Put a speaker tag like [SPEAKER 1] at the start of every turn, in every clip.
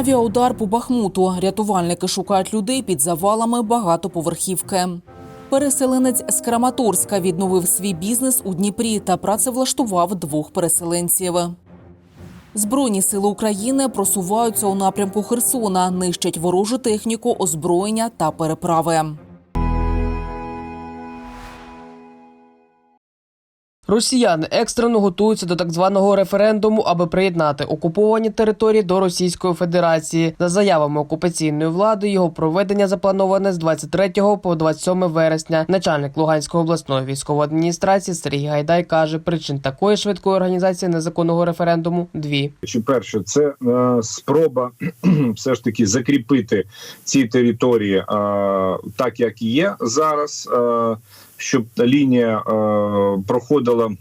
[SPEAKER 1] Авіаудар по Бахмуту. Рятувальники шукають людей під завалами багатоповерхівки. Переселенець з Краматорська відновив свій бізнес у Дніпрі та працевлаштував двох переселенців. Збройні сили України просуваються у напрямку Херсона, нищать ворожу техніку, озброєння та переправи.
[SPEAKER 2] Росіяни екстрено готуються до так званого референдуму, аби приєднати окуповані території до Російської Федерації. За заявами окупаційної влади, його проведення заплановане з 23 по 27 вересня. Начальник Луганської обласної військової адміністрації Сергій Гайдай каже, причин такої швидкої організації незаконного референдуму дві.
[SPEAKER 3] Чи перше, це е, спроба все ж таки закріпити ці території е, так, як є зараз, е, щоб лінія е, проходила.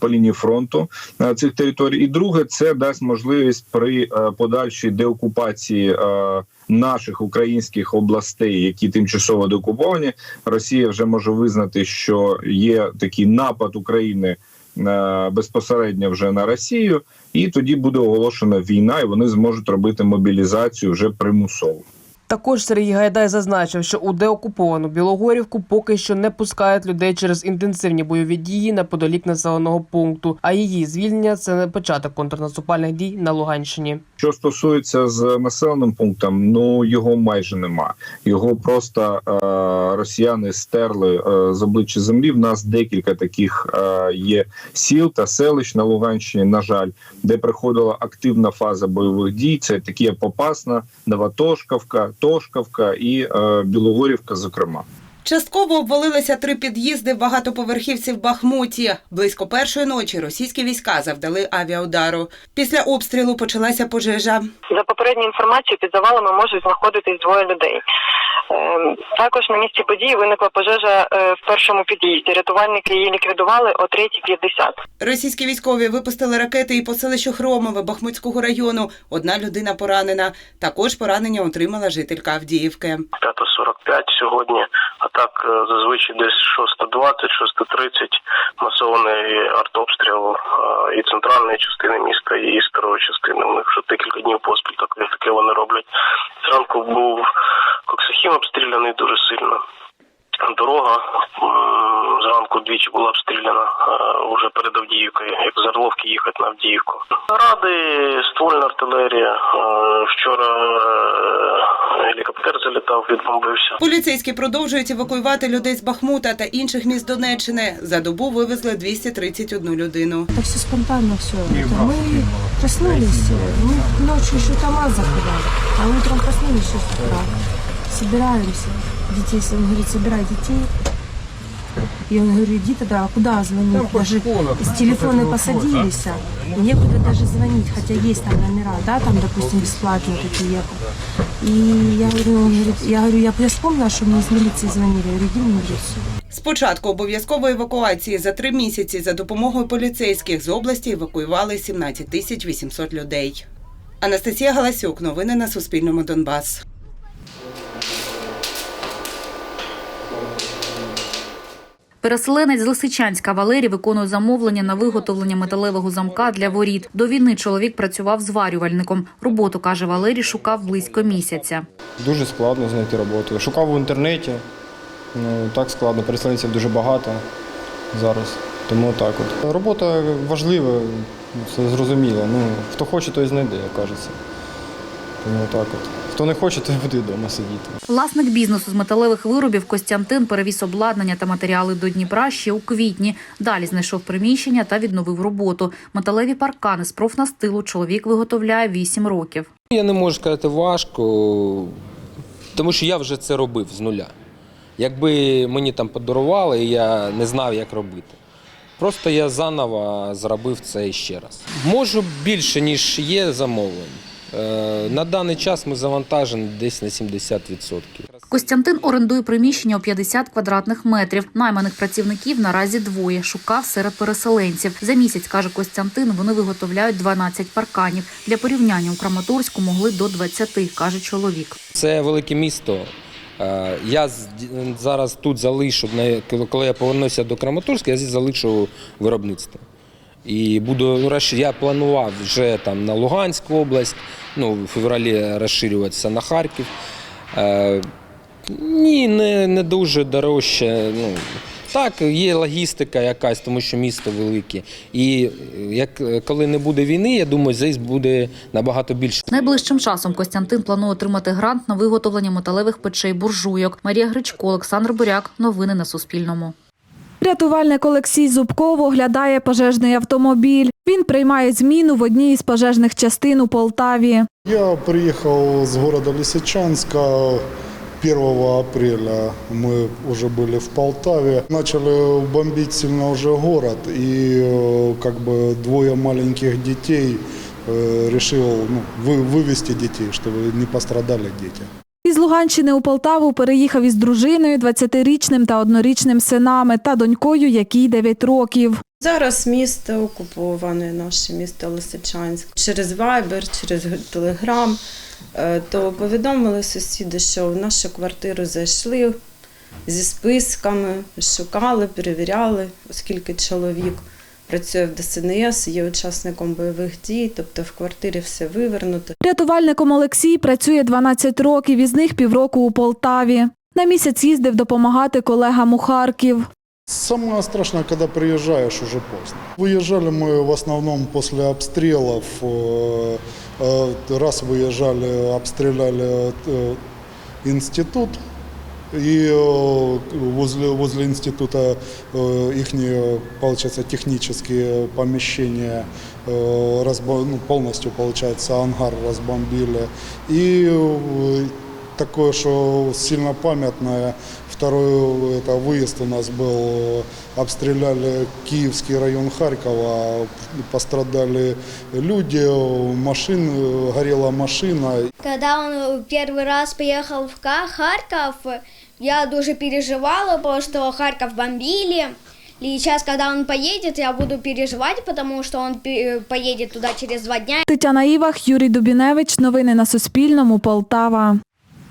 [SPEAKER 3] По лінії фронту е, цих територій, і друге, це дасть можливість при е, подальшій деокупації наших українських областей, які тимчасово деокуповані. Росія вже може визнати, що є такий напад України безпосередньо вже на Росію, і тоді буде оголошена війна, і вони зможуть робити мобілізацію вже примусово.
[SPEAKER 2] Також Сергій Гайдай зазначив, що у деокуповану Білогорівку поки що не пускають людей через інтенсивні бойові дії неподалік населеного пункту. А її звільнення це не початок контрнаступальних дій на Луганщині.
[SPEAKER 3] Що стосується з населеним пунктом, ну його майже нема. Його просто е, росіяни стерли е, з обличчя землі. В нас декілька таких е, є сіл та селищ на Луганщині. На жаль, де приходила активна фаза бойових дій. Це такі як Попасна, Новотошкавка, Тошкавка і е, Білогорівка, зокрема.
[SPEAKER 4] Частково обвалилися три під'їзди в багатоповерхівці в Бахмуті. Близько першої ночі російські війська завдали авіаудару. Після обстрілу почалася пожежа.
[SPEAKER 5] За попередньою інформацією, під завалами можуть знаходитись двоє людей. Ем, Також на місці події виникла пожежа е, в першому під'їзді. Рятувальники її ліквідували о 3.50.
[SPEAKER 4] Російські військові випустили ракети і по селищу Хромове Бахмутського району. Одна людина поранена. Також поранення отримала жителька Авдіївки.
[SPEAKER 6] 5.45 сьогодні, а так е, зазвичай десь 6.20, 6.30 масований артобстріл е, і центральної частини міста, і старої частини. У них вже декілька днів поспіль так, таке вони роблять. Зранку був Коксахім обстріляний дуже сильно. Дорога зранку двічі була обстріляна е, уже перед Авдіївкою, як з Орловки їхати на Авдіївку. Ради, ствольна артилерія. Е, Вчора е, гелікоптер залітав, відбомбився.
[SPEAKER 4] Поліцейські продовжують евакуювати людей з Бахмута та інших міст Донеччини. За добу вивезли 231 людину.
[SPEAKER 7] Это все спонтанно все. Это мы проснулись, мы ночью еще КамАЗ заходили, а утром проснулись еще с утра. Собираемся. Детей, он говорит, собирай детей. И он говорит, иди тогда, а куда звонить? Даже с телефона посадились, а некуда даже звонить, хотя есть там номера, да, там, допустим, бесплатные такие. И я говорю, он говорит, я говорю, я, я вспомнила, что мне из милиции звонили. Я говорю, иди в милицию.
[SPEAKER 4] З початку обов'язкової евакуації за три місяці за допомогою поліцейських з області евакуювали 17 тисяч 800 людей. Анастасія Галасюк. Новини на Суспільному Донбас.
[SPEAKER 8] Переселенець з Лисичанська Валерій виконує замовлення на виготовлення металевого замка для воріт. До війни чоловік працював зварювальником. Роботу, каже Валерій, шукав близько місяця.
[SPEAKER 9] Дуже складно знайти роботу. Шукав в інтернеті. Ну, так складно, переселенців дуже багато зараз. Тому так от. Робота важлива, це зрозуміло. Ну, хто хоче, той знайде, як кажеться. Тому так от. Хто не хоче, той буде вдома сидіти.
[SPEAKER 8] Власник бізнесу з металевих виробів Костянтин перевіз обладнання та матеріали до Дніпра ще у квітні. Далі знайшов приміщення та відновив роботу. Металеві паркани з профнастилу чоловік виготовляє 8 років.
[SPEAKER 10] Я не можу сказати важко, тому що я вже це робив з нуля. Якби мені там подарували, я не знав, як робити. Просто я заново зробив це ще раз. Можу більше, ніж є замовлень. Е, На даний час ми завантажені десь на 70%.
[SPEAKER 8] Костянтин орендує приміщення у 50 квадратних метрів. Найманих працівників наразі двоє. Шукав серед переселенців. За місяць, каже Костянтин, вони виготовляють 12 парканів. Для порівняння у Краматорську могли до 20, каже чоловік.
[SPEAKER 10] Це велике місто. Е, Я зараз тут залишу, коли я повернуся до Краматорська, я здесь залишу виробництво. І буду ну, я планував вже там на Луганську область, ну, в февралі розширюватися на Харків. Е, ні, не, не дуже дорожче. Ну, так, є логістика якась, тому що місто велике. І як, коли не буде війни, я думаю, здесь буде набагато більше.
[SPEAKER 8] Найближчим часом Костянтин планує отримати грант на виготовлення металевих печей буржуйок. Марія Гречко, Олександр Буряк. Новини на Суспільному.
[SPEAKER 11] Рятувальник Олексій Зубков оглядає пожежний автомобіль. Він приймає зміну в одній із пожежних частин у Полтаві.
[SPEAKER 12] Я приехал с города Лисичанска 1 апреля. Мы уже были в Полтаве. Начали бомбить сильно уже город. И э, как бы двое маленьких детей э, решил ну, вы- вывести детей, чтобы не пострадали дети.
[SPEAKER 11] Із Луганщини у Полтаву переїхав із дружиною, 20-річним та однорічним синами та донькою, якій 9 років.
[SPEAKER 7] Зараз місто окуповане, наше місто Лисичанськ. Через Viber, через Telegram, е, то повідомили сусіди, що в нашу квартиру зайшли зі списками, шукали, перевіряли, оскільки чоловік працює в ДСНС, є учасником бойових дій, тобто в квартирі все вивернуто.
[SPEAKER 11] Рятувальником Олексій працює 12 років, із них півроку у Полтаві. На місяць їздив допомагати колегам у Харків.
[SPEAKER 12] Самое страшное, когда приезжаешь уже поздно. Выезжали мы в основном после обстрелов. Э, э, Раз выезжали, обстреляли э, институт. И э, возле, возле института их, получается, технические помещения э, ну, полностью, получается, ангар разбомбили. И э, такое, что сильно памятное, второй это выезд у нас был, обстреляли Киевский район Харькова, пострадали люди, машин, горела машина.
[SPEAKER 13] Когда он первый раз приехал в Харьков, я дуже переживала, потому что Харьков бомбили. И сейчас, когда он поедет, я буду переживать, потому что он поедет туда через два дня.
[SPEAKER 11] Тетяна Івах, Юрій Дубіневич. Новини на Суспільному. Полтава.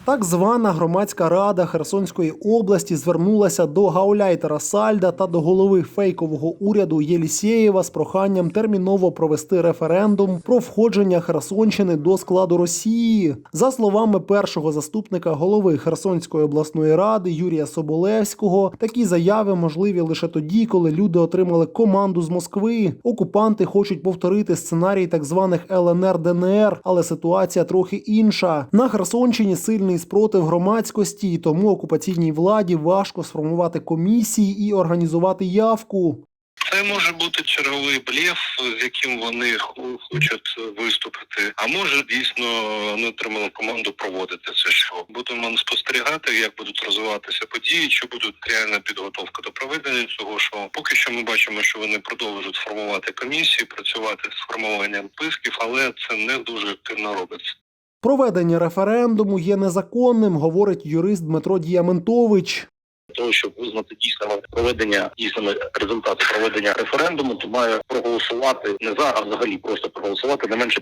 [SPEAKER 14] Так звана громадська рада Херсонської області звернулася до гауляйтера Сальда та до голови фейкового уряду Єлісєєва з проханням терміново провести референдум про входження Херсонщини до складу Росії. За словами першого заступника голови Херсонської обласної ради Юрія Соболевського, такі заяви можливі лише тоді, коли люди отримали команду з Москви. Окупанти хочуть повторити сценарій так званих ЛНР ДНР, але ситуація трохи інша. На Херсонщині сильний спротив громадськості, і тому окупаційній владі важко сформувати комісії і організувати явку.
[SPEAKER 6] Це може бути черговий блєф, з яким вони хочуть виступити. А може дійсно вони отримали команду проводити це шоу. Будемо спостерігати, як будуть розвиватися події, чи буде реальна підготовка до проведення цього шоу. Поки що ми бачимо, що вони продовжують формувати комісії, працювати з формуванням списків, але це не дуже активно робиться.
[SPEAKER 14] Проведення референдуму є незаконним, говорить юрист Дмитро Діаментович.
[SPEAKER 6] Для того, щоб визнати дійсними проведення дійсними результати проведення референдуму, то має проголосувати не за, а взагалі просто проголосувати не менше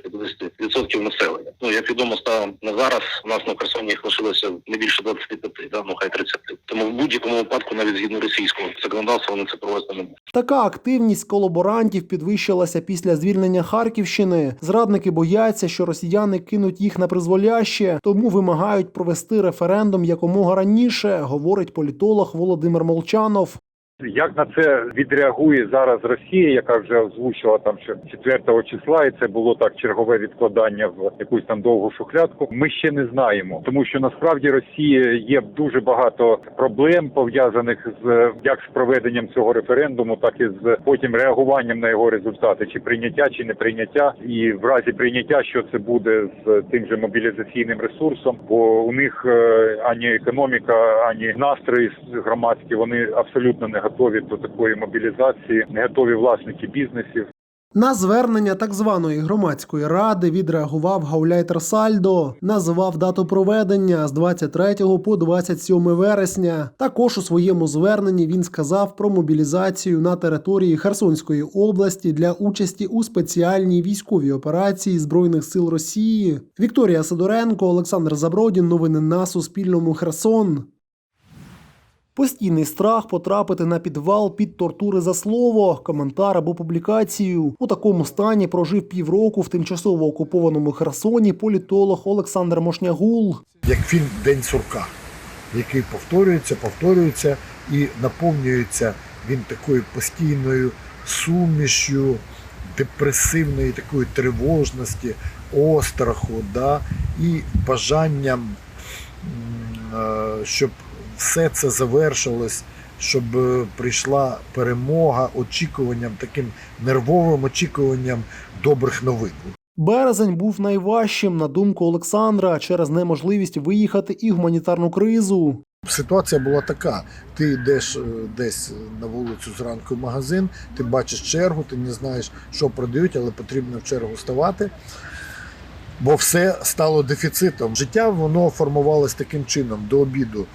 [SPEAKER 6] 50% населення. Ну як відомо, станом на зараз у нас на Херсоні їх лишилося не більше 25, да, ну хай 30. Тому в будь-якому випадку, навіть згідно російського законодавства, вони це провести не можуть.
[SPEAKER 14] Така активність колаборантів підвищилася після звільнення Харківщини. Зрадники бояться, що росіяни кинуть їх на призволяще, тому вимагають провести референдум якомога раніше, говорить політолог Володимир Молчанов.
[SPEAKER 15] Як на це відреагує зараз Росія, яка вже озвучила там що 4 числа, і це було так чергове відкладання в якусь там довгу шухлядку. Ми ще не знаємо, тому що насправді Росія є дуже багато проблем пов'язаних з як з проведенням цього референдуму, так і з потім реагуванням на його результати, чи прийняття, чи не прийняття, і в разі прийняття, що це буде з тим же мобілізаційним ресурсом, бо у них е, ані економіка, ані настрої громадські вони абсолютно не готові до такої мобілізації, не готові власники бізнесів.
[SPEAKER 14] На звернення так званої громадської ради відреагував гауляйтер Сальдо, назвав дату проведення з 23 по 27 вересня. Також у своєму зверненні він сказав про мобілізацію на території Херсонської області для участі у спеціальній військовій операції збройних сил Росії. Вікторія Сидоренко, Олександр Забродін. Новини на Суспільному. Херсон. Постійний страх потрапити на підвал під тортури за слово, коментар або публікацію. У такому стані прожив півроку в тимчасово окупованому Херсоні політолог Олександр Мошнягул.
[SPEAKER 16] як фільм День сурка, який повторюється, повторюється і наповнюється він такою постійною сумішю депресивної такої тривожності, остраху, да, і бажанням, е, щоб все це завершилось, щоб е, прийшла перемога, очікуванням, таким нервовим очікуванням добрих новин.
[SPEAKER 14] Березень був найважчим, на думку Олександра, через неможливість виїхати і гуманітарну кризу.
[SPEAKER 16] Ситуація була така: ти йдеш е, десь на вулицю зранку в магазин, ти бачиш чергу, ти не знаєш, що продають, але потрібно в чергу ставати. Бо все стало дефіцитом. Життя воно формувалось таким чином до обіду.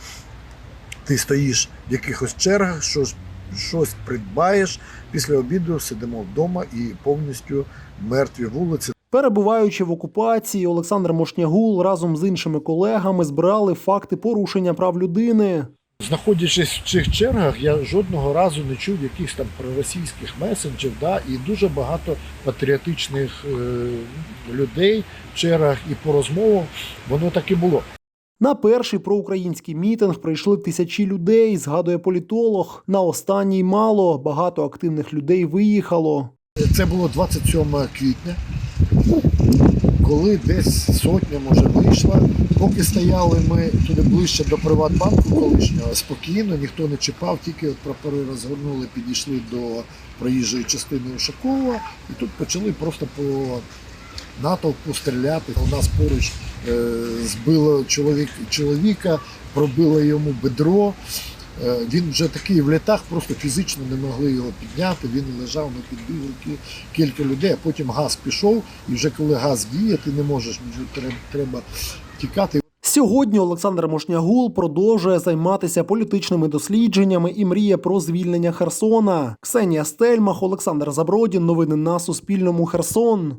[SPEAKER 16] Ти стоїш в якихось чергах, щось, щось придбаєш. Після обіду сидимо вдома і повністю мертві вулиці.
[SPEAKER 14] Перебуваючи в окупації, Олександр Мошнягул разом з іншими колегами збирали факти порушення прав людини.
[SPEAKER 16] Знаходячись в цих чергах, я жодного разу не чув якихось там проросійських месенджів, да, і дуже багато патріотичних е, людей в чергах і по розмовам воно так і було.
[SPEAKER 14] На перший проукраїнський мітинг прийшли тисячі людей, згадує політолог. На останній мало, багато активних людей виїхало.
[SPEAKER 16] Це було 27 квітня, коли десь сотня може вийшла. Поки стояли ми туди ближче до Приватбанку колишнього, спокійно, ніхто не чіпав, тільки от прапори розгорнули, підійшли до проїжджої частини Ушакова, і тут почали просто по натовпу стріляти. У нас поруч е, збило чоловік, чоловіка, пробило йому бедро. Е, Він вже такий в літах, просто фізично не могли його підняти. Він лежав на підбігли кілька людей, а потім газ пішов, і вже коли газ діє, ти не можеш треба, треба тікати.
[SPEAKER 14] Сьогодні Олександр Мошнягул продовжує займатися політичними дослідженнями і мріє про звільнення Херсона. Ксенія Стельмах, Олександр Забродін. Новини на Суспільному. Херсон.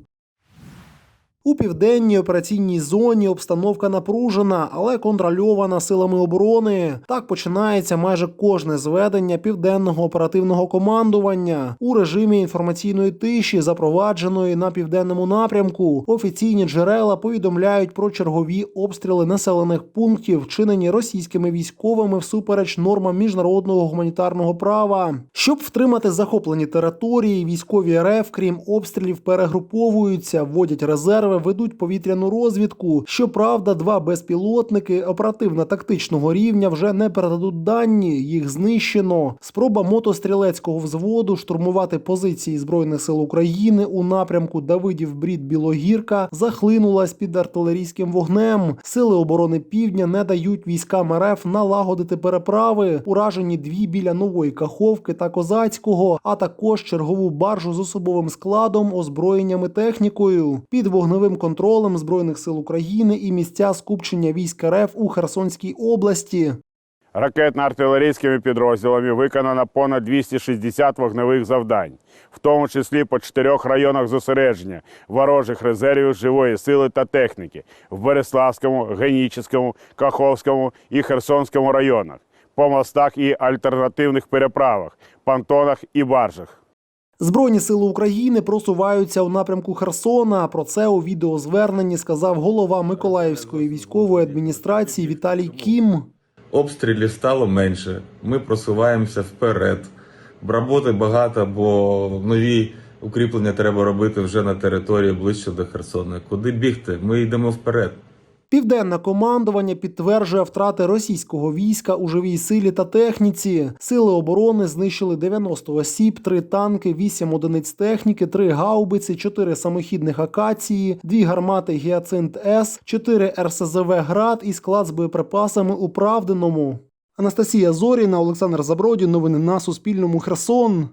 [SPEAKER 14] У південній операційній зоні обстановка напружена, але контрольована силами оборони. Так починається майже кожне зведення південного оперативного командування у режимі інформаційної тиші, запровадженої на південному напрямку. Офіційні джерела повідомляють про чергові обстріли населених пунктів, вчинені російськими військовими всупереч нормам міжнародного гуманітарного права. Щоб втримати захоплені території, військові РФ, крім обстрілів, перегруповуються, вводять резерви, ведуть повітряну розвідку. Щоправда, два безпілотники оперативно-тактичного рівня вже не передадуть дані. Їх знищено. Спроба мотострілецького взводу штурмувати позиції збройних сил України у напрямку Давидів Брід Білогірка захлинулась під артилерійським вогнем. Сили оборони півдня не дають військам РФ налагодити переправи. Уражені дві біля нової Каховки та Козацького, а також чергову баржу з особовим складом, озброєнням і технікою. Під вогневим контролем збройних сил України і місця скупчення військ РФ у Херсонській області.
[SPEAKER 17] Ракетно-артилерійськими підрозділами виконано понад 260 вогневих завдань, в тому числі по чотирьох районах зосередження ворожих резервів живої сили та техніки в Береславському, Генічеському, Каховському і Херсонському районах, по мостах і альтернативних переправах, понтонах і баржах.
[SPEAKER 14] Збройні сили України просуваються у напрямку Херсона. Про це у відеозверненні сказав голова Миколаївської військової адміністрації Віталій Кім.
[SPEAKER 18] Обстрілів стало менше. Ми просуваємося вперед. Роботи багато, бо нові укріплення треба робити вже на території ближче до Херсона. Куди бігти? Ми йдемо вперед.
[SPEAKER 14] Південне командування підтверджує втрати російського війська у живій силі та техніці. Сили оборони знищили 90 осіб, 3 танки, 8 одиниць техніки, 3 гаубиці, 4 самохідних акації, 2 гармати Гіацинт С, 4 РСЗВ Град і склад з боєприпасами у Правдиному. Анастасія Зоріна, Олександр Забродін. Новини на Суспільному. Херсон.